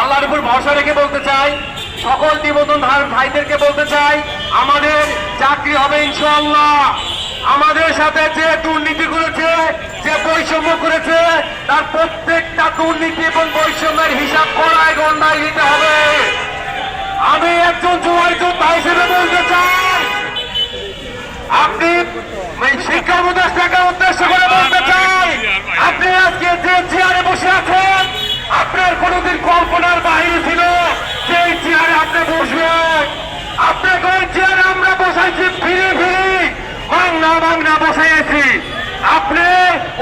আল্লাহর উপর ভরসা রেখে বলতে চাই, সকল নিবন্ধন ভাইদেরকে বলতে চাই, আমাদের চাকরি হবে ইনশাআল্লাহ। আমাদের সাথে যে দুর্নীতি করেছে, যে বৈষম্য করেছে, তার প্রত্যেকটা দুর্নীতি এবং বৈষম্যের হিসাব করায় গন্ডায় দিতে হবে। আমি একজন জুয়ার যোদ্ধা হিসেবে বলতে চাই, আপনি শিক্ষা উপদেষ্টাকে উদ্দেশ্য করে বলতে চাই আপনি আজকে যে চেয়ারে বসে আছেন আপনার কোনোদিন কল্পনার বাইরে ছিল যে এই চেয়ারে আপনি বসবেন আপনাকে ওই চেয়ারে আমরা বসাইছি ফিরে ফিরে বাংলা বাংলা বসাইছি আপনি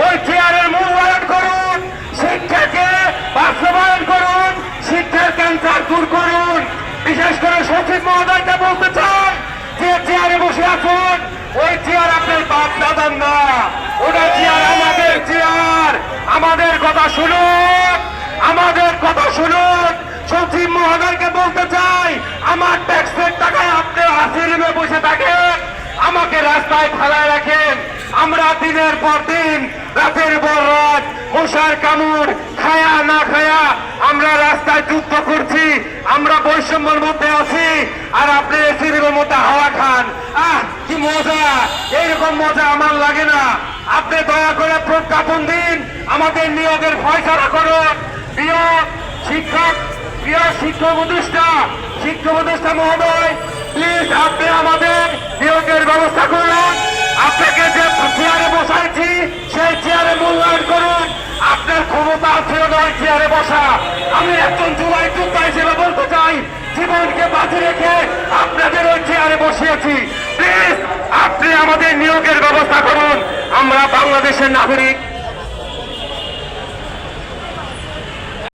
ওই চেয়ারের মূল্যায়ন করুন, শিক্ষাকে বাস্তবায়ন করুন, শিক্ষার ক্যান্সার দূর করুন। বিশেষ করে সচিব মহোদয়কে বলতে চান যে চেয়ারে বসে আছেন, ওই চেয়ার আপনার বাপ দাদার না ওটা চেয়ার আমাদের চেয়ার আমাদের কথা শুনুন আমাদের কথা শুনুন সচিব মহোদয়কে বলতে চাই আমার ট্যাক্সের টাকায় আপনি হাসিরিমে বসে থাকেন আমাকে রাস্তায় ফেলায় রাখেন। আমরা দিনের পর দিন রাতের পর রাত মশার কামড়, খায়া না খায়া আমরা রাস্তায় যুদ্ধ করছি, আমরা বৈষম্যের মধ্যে আছি। আর আপনি এসির মধ্যে হাওয়া খান। আহ, কি মজা! এইরকম মজা আমার লাগে না। আপনি দয়া করে প্রজ্ঞাপন দিন, আমাদের নিয়োগের ফয়সলা করুন। প্রিয় শিক্ষক প্রিয় শিক্ষক প্রতিষ্ঠা শিক্ষক প্রতিষ্ঠা মহোদয় প্লিজ আপনি আমাদের নিয়োগের ব্যবস্থা করুন। ওই চেয়ারে বসা, আমি একজন জুলাই যোদ্ধা হিসেবে বলতে চাই, জীবনকে বাঁচিয়ে রেখে আপনাদের ওই চেয়ারে বসিয়েছি। প্লিজ, আপনি আমাদের নিয়োগের ব্যবস্থা করুন। আমরা বাংলাদেশের নাগরিক।